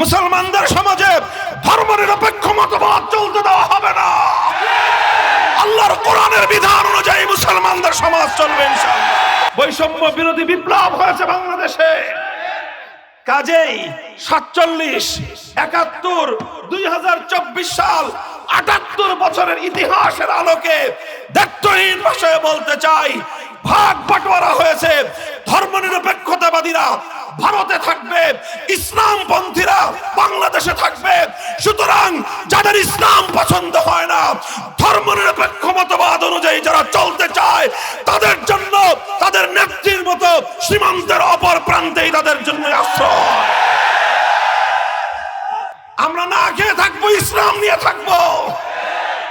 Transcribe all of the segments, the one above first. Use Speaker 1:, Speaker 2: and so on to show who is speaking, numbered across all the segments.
Speaker 1: মুসলমানদের সমাজে ধর্ম নিরপেক্ষ মতবাদ চলতে দেওয়া হবে না। আল্লাহর কোরআনের বিধান অনুযায়ী মুসলমানদের সমাজ চলবে বৈষম্য বিরোধী বিপ্লব হয়েছে বাংলাদেশে। কাজেই সাতচল্লিশ, একাত্তর, দুই হাজার চব্বিশ সাল আটাত্তর বছরের ইতিহাসের আলোকে দায়িত্বহীন ভাষায় বলতে চাই, ভাগ বাটোয়ারা হয়েছে ধর্মনিরপেক্ষতাবাদীরা। ভারতে থাকবে, ইসলাম পন্থীরা বাংলাদেশে থাকবে। সুতরাং যাদের ইসলাম পছন্দ হয় না ধর্মনিরপেক্ষ মতবাদ অনুযায়ী যারা চলতে চায়, তাদের জন্য, তাদের নেত্রীর মতো সীমান্তের অপর প্রান্তেই তাদের জন্য আশ্রয়। আমরা না খেয়ে থাকব, ইসলাম নিয়ে থাকব।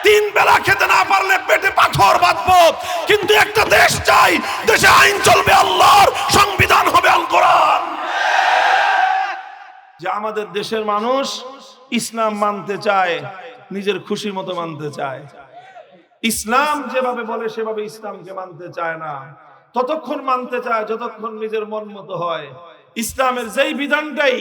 Speaker 1: তিন বেলা খেতে না পারলে পেটে পাথর বাঁধবো। কিন্তু একটা দেশ চাই, দেশে আইন চলবে, আল্লাহর সংবিধান হবে আল কোরআন। যে আমাদের দেশের মানুষ ইসলাম মানতে চায়, নিজের খুশি মতো মানতে চায়। ইসলাম যেভাবে বলে, সেভাবে ইসলামকে মানতে চায় না। ততক্ষণ মানতে চায় যতক্ষণ নিজের মন মতো হয়। ইসলামের যেই বিধানটাই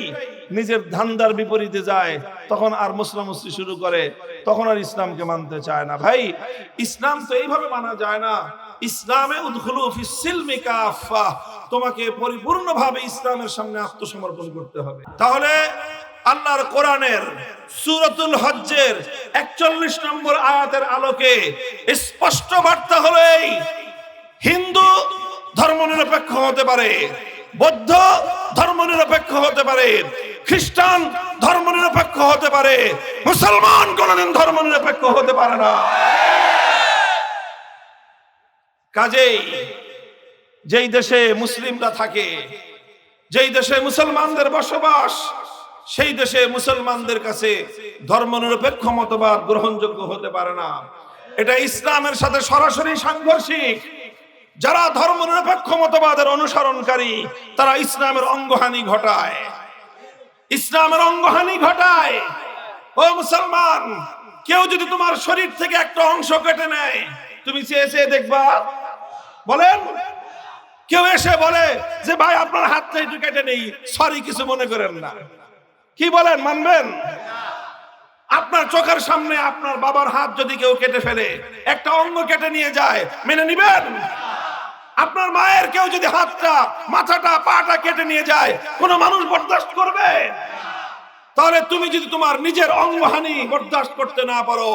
Speaker 1: নিজের ধান্দার বিপরীতে যায়, তখন আর মুসলামুসলি শুরু করে। তখন আর ইসলামকে মানতে চায় না। ভাই, ইসলাম তো এইভাবে মানা যায় না। ইসলামে উদ্খুলু ফিস সিলমি কাফা তোমাকে পরিপূর্ণভাবে ইসলামের সামনে আত্মসমর্পণ করতে হবে। তাহলে আল্লাহর কোরআনের সূরাতুল হজ্জের 41 নম্বর আয়াতের আলোকে স্পষ্ট বার্তা হলো এই। হিন্দু ধর্মনিরপেক্ষ হতে পারে, বৌদ্ধ ধর্মনিরপেক্ষ হতে পারে, খ্রিস্টান ধর্মনিরপেক্ষ হতে পারে। মুসলমান কোনদিন ধর্ম নিরপেক্ষ হতে পারে না। কাজেই যেই দেশে মুসলিমরা থাকে, যেই দেশে মুসলমানদের বসবাস, সেই দেশে মুসলমানদের কাছে ধর্মনিরপেক্ষ মতবাদ গ্রহণযোগ্য হতে পারে না। এটা ইসলামের সাথে সরাসরি সাংঘর্ষিক। যারা ধর্মনিরপেক্ষ মতবাদের অনুসরণকারী, তারা ইসলামের অঙ্গহানি ঘটায়। ইসলামের অঙ্গহানি ঘটায়। ও মুসলমান, কেউ যদি তোমার শরীর থেকে একটা অংশ কেটে নেয়, তুমি চেয়ে চেয়ে দেখবা। বলেন, কেউ এসে বলে যে, ভাই, আপনার হাতটা একটু কেটে নেই। সরি কিছু মনে করেন না। কি বলেন, মানবেন? আপনার চোখের সামনে আপনার বাবার হাত যদি কেউ কেটে ফেলে, একটা অঙ্গ কেটে নিয়ে যায়, মেনে নিবেন? আপনার মায়ের কেউ যদি হাতটা, মাথাটা, পাটা কেটে নিয়ে যায়, কোন মানুষ বরদাস্ত করবে? তাহলে তুমি যদি তোমার নিজের অঙ্গহানি বরদাস্ত করতে না পারো,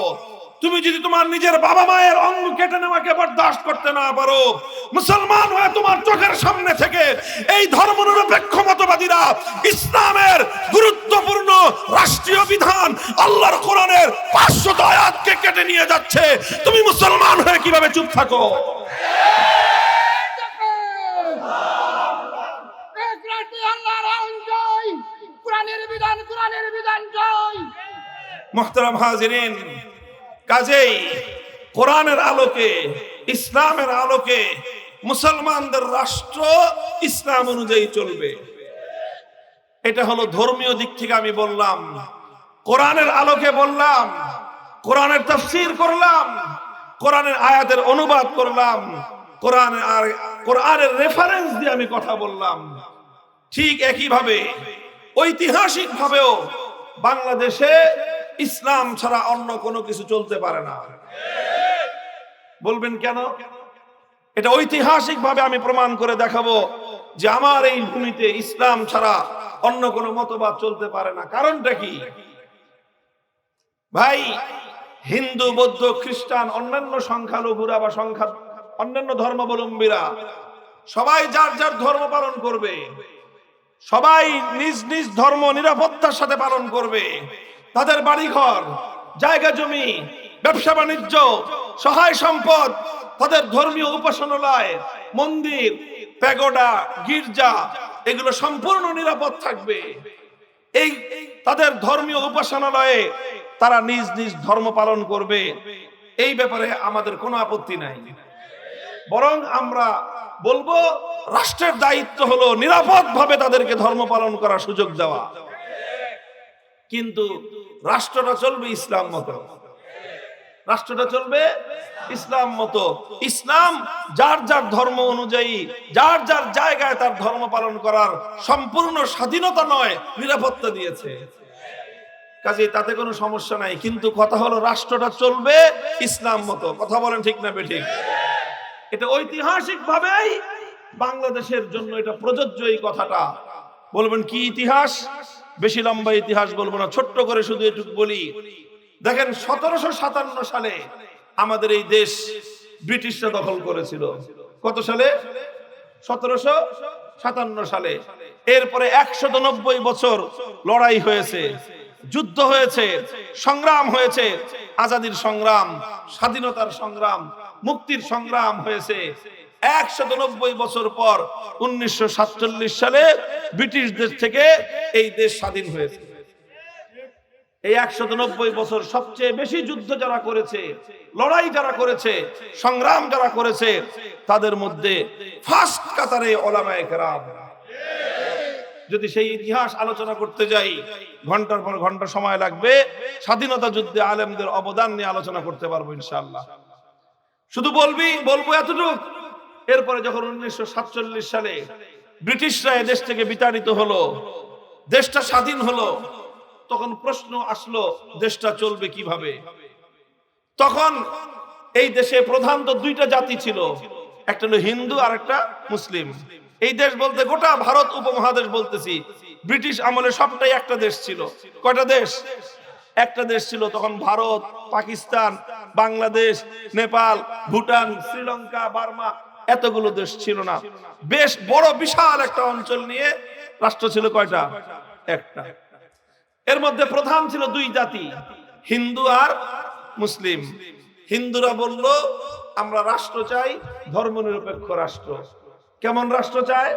Speaker 1: তুমি যদি তোমার নিজের বাবা মায়ের অঙ্গ কেটে নেওয়াকে বরদাস্ত করতে না পারো, মুসলমান হয়ে তোমার চোখের সামনে থেকে এই ধর্মনিরপেক্ষ মতবাদীরা ইসলামের গুরুত্বপূর্ণ রাষ্ট্রীয় বিধান আল্লাহর কোরআনের পাঁচশত আয়াতকে কেটে নিয়ে যাচ্ছে। তুমি মুসলমান হয়ে কীভাবে চুপ থাকো
Speaker 2: এক রাতে আল্লাহর আইন জয় কোরআনের বিধান কোরআনের বিধান
Speaker 1: মোহতারাম হাজিরিন, কাজেই কোরআনের আলোকে, ইসলামের আলোকে মুসলমানদের রাষ্ট্র ইসলাম অনুযায়ী চলবে। এটা হলো ধর্মীয় দিক থেকে আমি বললাম, কোরআনের আলোকে বললাম, কোরআনের তাফসীর করলাম, কোরআনের আয়াতের অনুবাদ করলাম, কোরআনের আর, কোরআনের রেফারেন্স দিয়ে আমি কথা বললাম। ঠিক একইভাবে ঐতিহাসিক ভাবেও বাংলাদেশে ইসলাম ছাড়া অন্য কোনো কিছু চলতে পারে না। বলবেন কেন? এটা ঐতিহাসিক ভাবে আমি প্রমাণ করে দেখাবো যে আমার এই ভূমিতে ইসলাম ছাড়া অন্য কোনো মতবাদ চলতে পারে না। কারণটা কি? ভাই, হিন্দু, বৌদ্ধ, খ্রিস্টান, অন্যান্য সংখ্যালঘুরা বা সংখ্যা অন্যান্য ধর্মাবলম্বীরা সবাই যার যার ধর্ম পালন করবে। সবাই নিজ নিজ ধর্ম নিরাপত্তার সাথে পালন করবে। তাদের বাড়িঘর, জায়গা জমি, ব্যবসা বাণিজ্য, সহায় সম্পদ, তাদের ধর্মীয় উপাসনালয়, মন্দির, প্যাগোডা, গির্জা, এগুলো সম্পূর্ণ নিরাপদ থাকবে। এই তাদের ধর্মীয় উপাসনালয়ে তারা নিজ নিজ ধর্ম পালন করবে। এই ব্যাপারে আমাদের কোনো আপত্তি নাই। বরং আমরা বলব, রাষ্ট্রের দায়িত্ব হলো নিরাপদ ভাবে তাদেরকে ধর্ম পালন করার সুযোগ দেওয়া। কিন্তু রাষ্ট্রটা চলবে ইসলাম মতো। রাষ্ট্রটা চলবে ইসলাম মতো। ইসলাম যার যার ধর্ম অনুযায়ী, যার যার জায়গায় তার ধর্ম পালন করার সম্পূর্ণ স্বাধীনতা নয়, নিরাপত্তা দিয়েছে। কাজে তাতে কোনো সমস্যা নাই, কিন্তু কথা হলো রাষ্ট্রটা চলবে ইসলাম মতো। কথা বলেন ঠিক না বেঠিক? এটা ঐতিহাসিক ভাবেই বাংলাদেশের জন্য এটা প্রযোজ্য এই কথাটা। বলবেন, কি ইতিহাস? বেশি লম্বা ইতিহাস বলব না, ছোট্ট করে শুধু এটুকু বলি। দেখেন, সতেরোশো সাতান্ন সালে আমাদের এই দেশ ব্রিটিশরা দখল করেছিল। কত সালে? সতেরোশো সাতান্ন সালে। এরপরে একশো নব্বই বছর লড়াই হয়েছে, যুদ্ধ হয়েছে, সংগ্রাম হয়েছে, আজাদির সংগ্রাম, স্বাধীনতার সংগ্রাম মুক্তির সংগ্রাম হয়েছে। একশত বছর পর উনিশশো সাতচল্লিশ সালে ব্রিটিশদের থেকে এই দেশ স্বাধীন হয়েছে। এই একশত বছর সবচেয়ে বেশি যুদ্ধ যারা করেছে, লড়াই যারা করেছে, সংগ্রাম যারা করেছে, তাদের মধ্যে ফার্স্ট কাতারে যদি সেই ইতিহাস আলোচনা করতে যাই, ঘণ্টার পর ঘণ্টা সময় লাগবে, স্বাধীনতা যুদ্ধে আলেমদের অবদান নিয়ে আলোচনা করতে পারব ইনশাআল্লাহ। শুধু বলবি, বলব এতটুক? এরপরে যখন উনিশশো সাতচল্লিশ সালে ব্রিটিশরা দেশ থেকে বিতাড়িত হলো, দেশটা স্বাধীন হলো, তখন প্রশ্ন আসলো, দেশটা চলবে কীভাবে? তখন এই দেশে প্রধানত দুইটা জাতি ছিল, একটা হলো হিন্দু আর একটা মুসলিম। এই দেশ বলতে গোটা ভারত উপমহাদেশ বলতেছি, ব্রিটিশ আমলে সবটাই একটা দেশ ছিল। কয়টা দেশ? একটা দেশ ছিল তখন ভারত, পাকিস্তান বাংলাদেশ, নেপাল, ভুটান, শ্রীলঙ্কা, বার্মা এতগুলো দেশ ছিল না। বেশ বড়, বিশাল একটা অঞ্চল নিয়ে রাষ্ট্র ছিল কয়টা? একটা। এর মধ্যে প্রধান ছিল দুই জাতি, হিন্দু আর মুসলিম। হিন্দুরা বলল, আমরা রাষ্ট্র চাই ধর্মনিরপেক্ষ রাষ্ট্র। কেমন রাষ্ট্র চায়?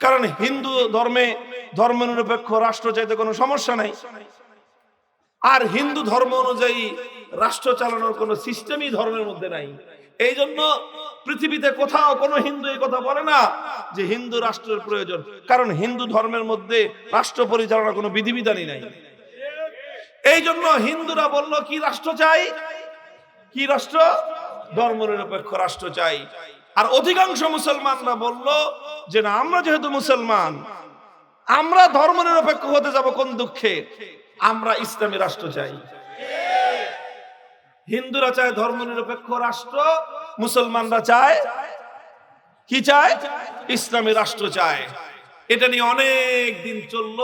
Speaker 1: কারণ হিন্দু ধর্মে ধর্মনিরপেক্ষ রাষ্ট্র চাইতে কোনো সমস্যা নাই। আর হিন্দু ধর্ম অনুযায়ী রাষ্ট্র চালানোর কোনো সিস্টেমই ধর্মের মধ্যে নাই। এই জন্য পৃথিবীতে কোথাও কোনো হিন্দু এই কথা বলে না যে হিন্দু রাষ্ট্রের প্রয়োজন। কারণ হিন্দু ধর্মের মধ্যে রাষ্ট্র পরিচালনার কোনো বিধিবিধানই নাই। এই জন্য হিন্দুরা বলল, কি রাষ্ট্র চাই? কি রাষ্ট্র? ধর্ম নিরপেক্ষ রাষ্ট্র চাই। আর অধিকাংশ মুসলমানরা বলল যে, না, আমরা যেহেতু মুসলমান, আমরা ধর্ম নিরপেক্ষ হতে যাব কোন দুঃখে? আমরা ইসলামী রাষ্ট্র চাই। হিন্দুরা চায় ধর্মনিরপেক্ষ রাষ্ট্র, মুসলমানরা চায় কি চায়? ইসলামী রাষ্ট্র চায়। এটা নিয়ে অনেক দিন চলল,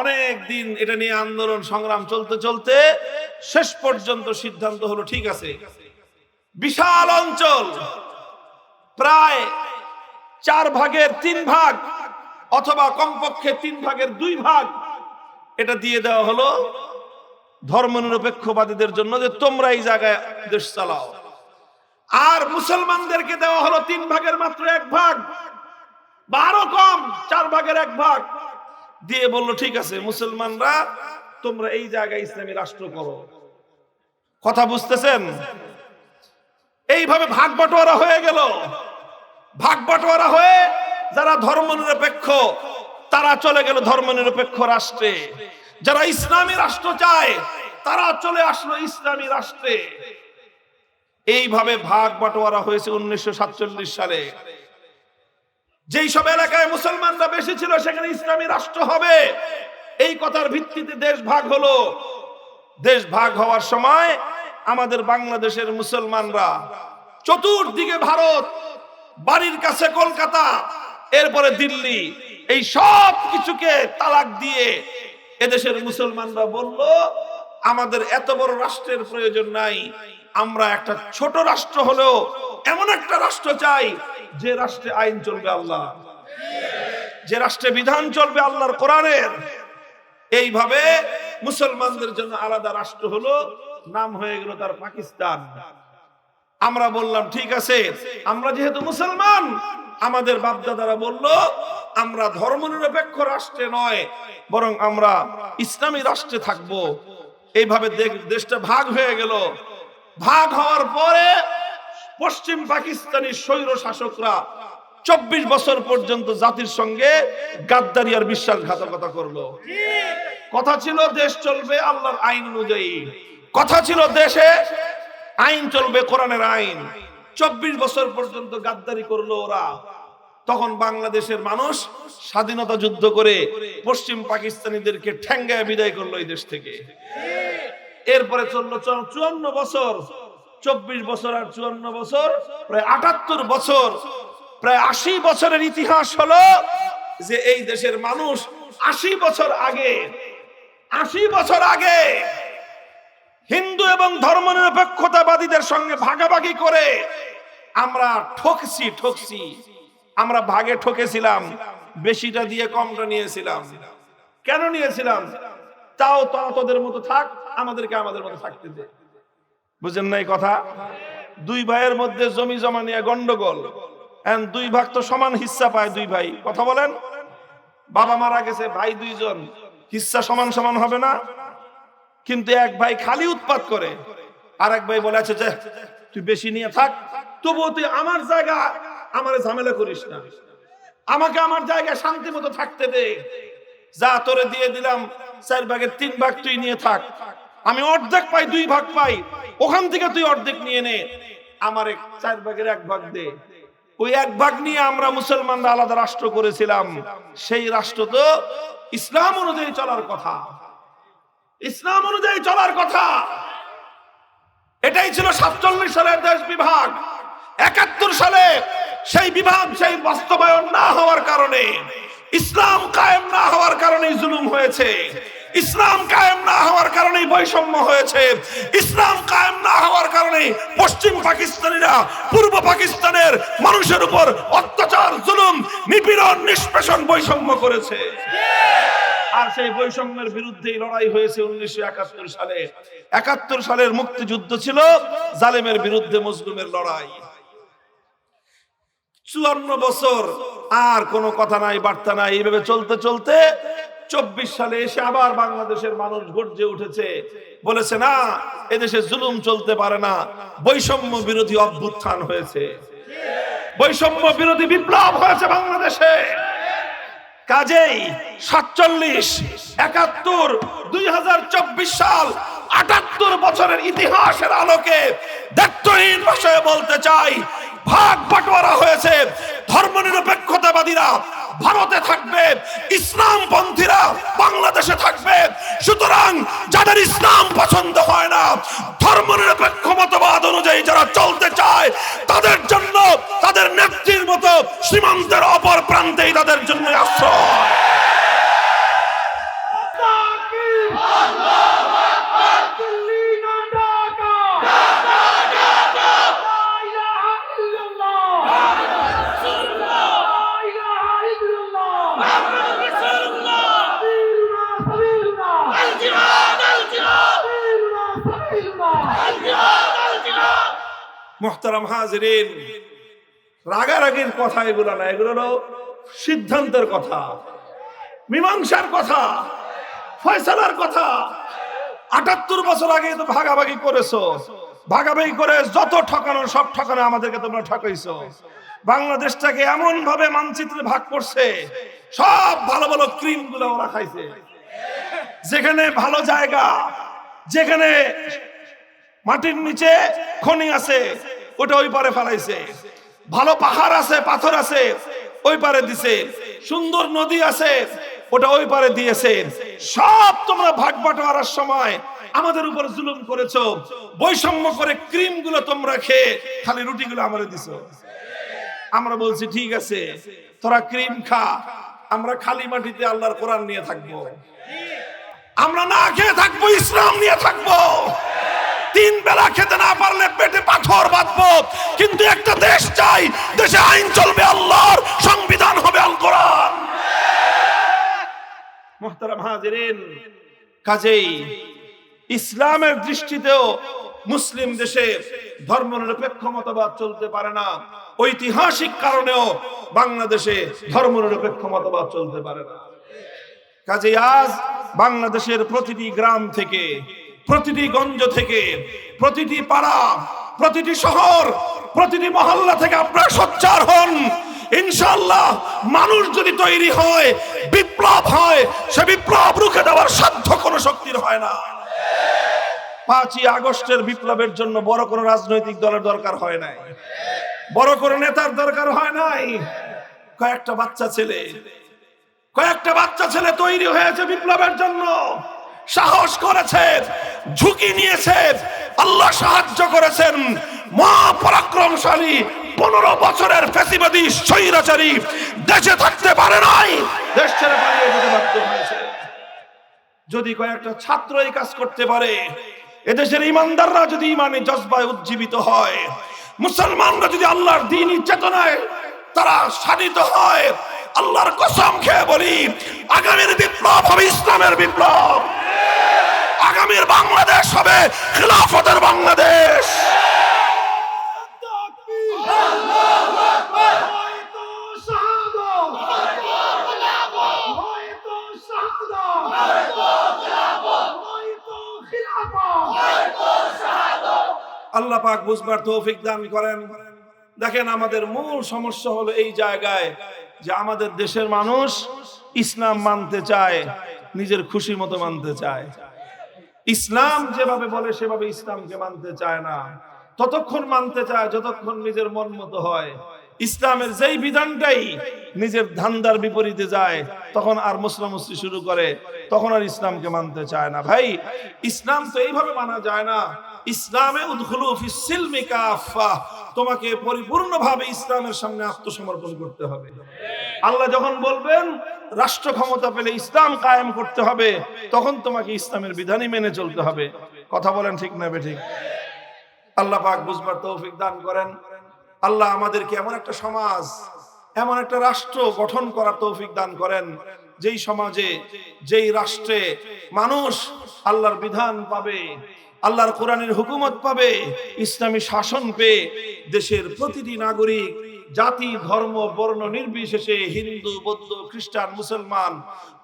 Speaker 1: অনেক দিন এটা নিয়ে আন্দোলন সংগ্রাম চলতে চলতে শেষ পর্যন্ত সিদ্ধান্ত হলো, ঠিক আছে। বিশাল অঞ্চল, প্রায় চার ভাগের তিন ভাগ অথবা কমপক্ষে তিন ভাগের দুই ভাগ এটা দিয়ে দেওয়া হলো। ধর্মনিরপেক্ষবাদীদের জন্য যে তোমরা এই জায়গায় দেশ চালাও। আর মুসলমানদেরকে দেওয়া হলো তিন ভাগের মাত্র এক ভাগ। বারো কম, চার ভাগের এক ভাগ। দিয়ে বলল, ঠিক আছে, মুসলমানরা, তোমরা এই জায়গায় ইসলামী রাষ্ট্র করো। কথা বুঝতেছেন? এইভাবে ভাগ বটোয়ারা হয়ে গেল। ভাগ বটোয়ারা হয়ে যারা ধর্মনিরপেক্ষ, তারা চলে গেল ধর্মনিরপেক্ষ রাষ্ট্রে। যারা ইসলামী রাষ্ট্র চায়, তারা চলে আসলো ইসলামী রাষ্ট্রে। এইভাবে ভাগ বাটোয়ারা হয়েছে উনিশশো সাতচল্লিশ সালে। যেই সব এলাকায় মুসলমানরা বেশি ছিল, সেখানে ইসলামী রাষ্ট্র হবে। এই কথার ভিত্তিতে দেশ ভাগ হলো। দেশ ভাগ হওয়ার সময় আমাদের বাংলাদেশের মুসলমানরা চতুর্দিকে ভারত, বাড়ির কাছে কলকাতা, এরপরে দিল্লি, এই সব কিছুকে তালাক দিয়ে এদেশের মুসলমানরা বলল, আমাদের এত বড় রাষ্ট্রের প্রয়োজন নাই। আমরা একটা ছোট রাষ্ট্র হলেও এমন একটা রাষ্ট্র চাই, যে রাষ্ট্রে আইন চলবে আল্লাহ। যে রাষ্ট্রে বিধান চলবে আল্লাহর কোরআনের। এইভাবে মুসলমানদের জন্য আলাদা রাষ্ট্র হলো, নাম হয়ে গেল তার পাকিস্তান। আমরা বললাম, ঠিক আছে, আমরা যেহেতু মুসলমান আমাদের বাপদাদারা বলল, আমরা ধর্মনিরপেক্ষ রাষ্ট্রে নয়, বরং আমরা ইসলামী রাষ্ট্রে থাকব। এইভাবে দেশটা ভাগ হয়ে গেল। ভাগ হওয়ার পরে পশ্চিম পাকিস্তানি স্বৈর শাসকরা চব্বিশ বছর পর্যন্ত জাতির সঙ্গে গাদ্দারি আর বিশ্বাসঘাতকতা করল। কথা ছিল, দেশ চলবে আল্লাহর আইন অনুযায়ী। কথা ছিল, দেশে আইন চলবে কোরআনের আইন। চব্বিশ বছর পর্যন্ত গাদ্দারি করল ওরা। তখন বাংলাদেশের মানুষ স্বাধীনতা যুদ্ধ করে পশ্চিম পাকিস্তানিদেরকে ঠ্যাঙ্গায় বিদায় করল এই দেশ থেকে। এরপরে চলল চুয়ান্ন বছর, চব্বিশ বছর আর চুয়ান্ন বছর, প্রায় আটাত্তর বছর, প্রায় আশি বছরের ইতিহাস হলো যে এই দেশের মানুষ আশি বছর আগে, আশি বছর আগে হিন্দু এবং ধর্মনিরপেক্ষতাবাদীদের সঙ্গে ভাগাভাগি করে আমরা ঠকছি ঠকছি। আমরা ভাগে ঠকেছিলাম, বেশিটা দিয়ে কমটা নিয়েছিলাম। কেন নিয়েছিলাম? তাও তাও তোদের মতো থাক, আমাদেরকে আমাদের মতো থাকতে দে। বুঝেন নাই কথা? দুই ভাইয়ের মধ্যে জমি জমা নিয়ে গন্ডগোল। দুই ভাগ তো সমান হিস্সা পায় দুই ভাই। কথা বলেন? বাবা মারা গেছে, ভাই দুইজন। হিস্সা সমান সমান হবে না? কিন্তু এক ভাই খালি উৎপাত করে। আর এক ভাই বলে আছে যে, তুই বেশি নিয়ে থাক। তবুও তুই আমার জায়গা, আমার ঝামেলা করিস না। আমাকে আমার জায়গায় শান্তি মতো থাকতে দে। যা তোরে দিয়ে দিলাম, চার ভাগের তিন ভাগ তুই নিয়ে থাক। আমি অর্ধেক পাই, দুই ভাগ পাই। ওখান থেকে তুই অর্ধেক নিয়ে নে। আমার চার ভাগের এক ভাগ দে। ওই এক ভাগ নিয়ে আমরা মুসলমানরা আলাদা রাষ্ট্র করেছিলাম। সেই রাষ্ট্র তো ইসলাম অনুযায়ী চলার কথা। ইসলাম অনুযায়ী চলার কথা। এটাই ছিল সাতচল্লিশ সালের দেশ বিভাগ। একাত্তর সালে সেই বিভাগ সেই বাস্তবায়ন না হওয়ার কারণে, ইসলাম কায়েম না হওয়ার কারণে জুলুম হয়েছে। ইসলাম কায়েম না হওয়ার কারণে বৈষম্য হয়েছে। ইসলাম কায়েম না হওয়ার কারণে পশ্চিম পাকিস্তানিরা পূর্ব পাকিস্তানের মানুষের উপর অত্যাচার, জুলুম, নিপীড়ন, নিষ্পেষণ, বৈষম্য করেছে। আর সেই বৈষম্যের বিরুদ্ধে লড়াই হয়েছে উনিশশো একাত্তর সালে। একাত্তর সালের মুক্তিযুদ্ধ ছিল জালেমের বিরুদ্ধে মুসলিমের লড়াই। চুয়ান্ন বছর আর কোনো কথা নাই, বার্তা নাই, এইভাবে চলতে চলতে চব্বিশ সালে এসে আবার বাংলাদেশের মানুষ গর্জে উঠেছে। বলেছে, না, এদেশে জুলুম চলতে পারে না, বৈষম্য বিরোধী অভ্যুত্থান হয়েছে। বৈষম্য বিরোধী বিপ্লব হয়েছে বাংলাদেশে। কাজেই সাতচল্লিশ, একাত্তর, দুই হাজার চব্বিশ সাল আটাত্তর বছরের ইতিহাসের আলোকে দায়িত্বহীন ভাষায় বলতে চাই, ভাগ বাটোয়ারা হয়েছে ধর্মনিরপেক্ষতাবাদীরা। ভারতে থাকবে ইসলাম পন্থীরা বাংলাদেশে থাকবে। সুতরাং যাদের ইসলাম পছন্দ হয় না, ধর্মনিরপেক্ষ মতবাদ অনুযায়ী যারা চলতে চায়, তাদের জন্য তাদের নেত্রীর মতো সীমান্তের অপর প্রান্তেই তাদের জন্য আশ্রয়। মোহতারাম হাজরিন, রাগারাগির কথা এগুলো না, এগুলো হলো সিদ্ধান্তের কথা, মীমাংসার কথা, ফয়সালার কথা। আটাত্তর বছর আগে তো ভাগাভাগি করেছ, ভাগাভাগি করে যত ঠকানো সব ঠকানো আমাদেরকে তোমরা ঠকাইছো। বাংলাদেশটাকে এমন ভাবে মানচিত্রে ভাগ করছে, সব ভালো ভালো ক্রিমগুলো ওরা খাইছে। যেখানে ভালো জায়গা, যেখানে মাটির নিচে খনি আছে ওটা ওই পারে ফেলাইছে। ভালো পাহাড় আছে, পাথর আছে, ওই পারে দিছে। সুন্দর নদী আছে, ওটা ওই পারে দিয়েছে। সব তোমরা ভাগ বাটোয়ারার সময় আমাদের উপর জুলুম করেছ। বৈষম্য করে ক্রিমগুলো তোমরা খেয়ে খালি রুটি গুলো আমাদের দিছো। আমরা বলছি, ঠিক আছে, তোরা ক্রিম খা। আমরা খালি মাটিতে আল্লাহর কোরআন নিয়ে থাকব। আমরা না খেয়ে থাকব, ইসলাম নিয়ে থাকব। তিন বেলা খেতে না পারলে পেটে পাথর বাঁধবো। কিন্তু একটা দেশ চাই, দেশে আইন চলবে, আল্লাহর সংবিধান হবে আল কোরআন। কাজেই ইসলামের দৃষ্টিতেও মুসলিম দেশে ধর্মনিরপেক্ষ মতবাদ চলতে পারে না। ঐতিহাসিক কারণেও বাংলাদেশে ধর্মনিরপেক্ষ মতবাদ চলতে পারে না। কাজে আজ বাংলাদেশের প্রতিটি গ্রাম থেকে প্রতিটি গঞ্জ থেকে, প্রতিটি পাড়া, প্রতিটি শহর, প্রতিটি মহল্লা থেকে আপনারা সোচ্চার হন। ইনশাল্লাহ মানুষ যদি তৈরি হয়, বিপ্লব হয়, সে বিপ্লব রুখে দেওয়ার সাধ্য কোনো শক্তির হয় না। পাঁচই আগস্টের বিপ্লবের জন্য বড় কোনো রাজনৈতিক দলের দরকার হয় নাই। বড় কোনো নেতার দরকার হয় নাই। কয়েকটা বাচ্চা ছেলে, কয়েকটা বাচ্চা ছেলে তৈরি হয়েছে বিপ্লবের জন্য। সাহস করেছে ঝুঁকি নিয়েছে আল্লাহ সাহায্য করেছেন। মা পরাক্রমশালী পনেরো বছরের ফেসিবাদী স্বৈরাচারী দেশে থাকতে পারে নাই। দেশ ছেড়ে পালিয়ে যেতে বাধ্য হয়েছে। যদি কয়েকটা ছাত্র এই কাজ করতে পারে, এদেশের ইমানদাররা যদি ইমানে জজবায় উজ্জীবিত হয়, মুসলমানরা যদি আল্লাহর দিনই চেতনায় তারা সাধিত হয়, আল্লাহর কসম খেয়ে বলি, আগামীর বিপ্লব হবে ইসলামের বিপ্লব। আগামীর বাংলাদেশ হবে, খিলাফতের বাংলাদেশ। আল্লাহ পাক বুঝবার তৌফিক দান করেন। দেখেন, আমাদের মূল সমস্যা হলো এই জায়গায় যে আমাদের দেশের মানুষ ইসলাম মানতে চায়, নিজের খুশি মতো মানতে চায়। ইসলাম যেভাবে বলে, সেভাবে ইসলামকে মানতে চায় না। ততক্ষণ মানতে চায় যতক্ষণ নিজের মন মতো হয়। ইসলামের যেই বিধানটাই নিজের ধান্দার বিপরীতে যায়, তখন আর মুসলামুসলি শুরু করে, তখন আর ইসলামকে মানতে চায় না। ভাই, ইসলাম তো এইভাবে মানা যায় না। ইসলামে উদ্খুলু ফিস সিলমি কাফা তোমাকে পরিপূর্ণভাবে ইসলামের সামনে আত্মসমর্পণ করতে হবে। আল্লাহ যখন বলবেন, রাষ্ট্র ক্ষমতা পেলে ইসলাম কায়েম করতে হবে, তখন তোমাকে ইসলামের বিধানই মেনে চলতে হবে। কথা বলেন ঠিক না ঠিক আল্লাহ পাক বুঝবার তৌফিক দান করেন। আল্লাহ আমাদেরকে এমন একটা সমাজ, এমন একটা রাষ্ট্র গঠন করার তৌফিক দান করেন, যেই সমাজে, যেই রাষ্ট্রে মানুষ আল্লাহর বিধান পাবে আল্লাহর কোরআনের হুকুমত পাবে, ইসলামী শাসন পেয়ে দেশের প্রতিটি নাগরিক, জাতি, ধর্ম, বর্ণ নির্বিশেষে হিন্দু, বৌদ্ধ, খ্রিস্টান, মুসলমান,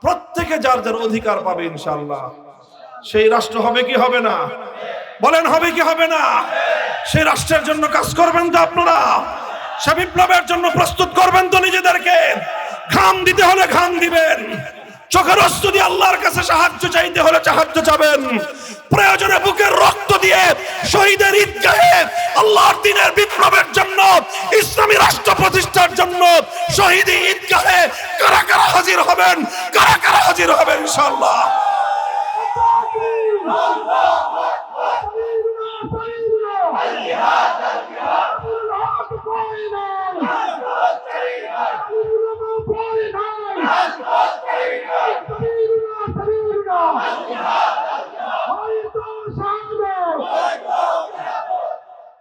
Speaker 1: প্রত্যেকে যার যার অধিকার পাবে ইনশাআল্লাহ। সেই রাষ্ট্র হবে কি হবে না? বলেন, হবে কি হবে না? সেই রাষ্ট্রের জন্য কাজ করবেন তো আপনারা। সে বিপ্লবের জন্য প্রস্তুত করবেন তো নিজেদেরকে। ঘাম দিতে হলে ঘাম দিবেন। চোখের অস্ত্র দিয়ে আল্লাহর কাছে সাহায্য চাইতে হলে সাহায্য চাবেন। প্রয়োজনে বুকের রক্ত দিয়ে শহীদের ঈদগাহে আল্লাহর দিনের বিপ্লবের জন্য, ইসলামী রাষ্ট্র প্রতিষ্ঠার জন্য শহীদ ঈদগাহে কারা কারা হাজির হবেন? কারা কারা হাজির হবেন ইনশাআল্লাহ?
Speaker 2: Thank সামনে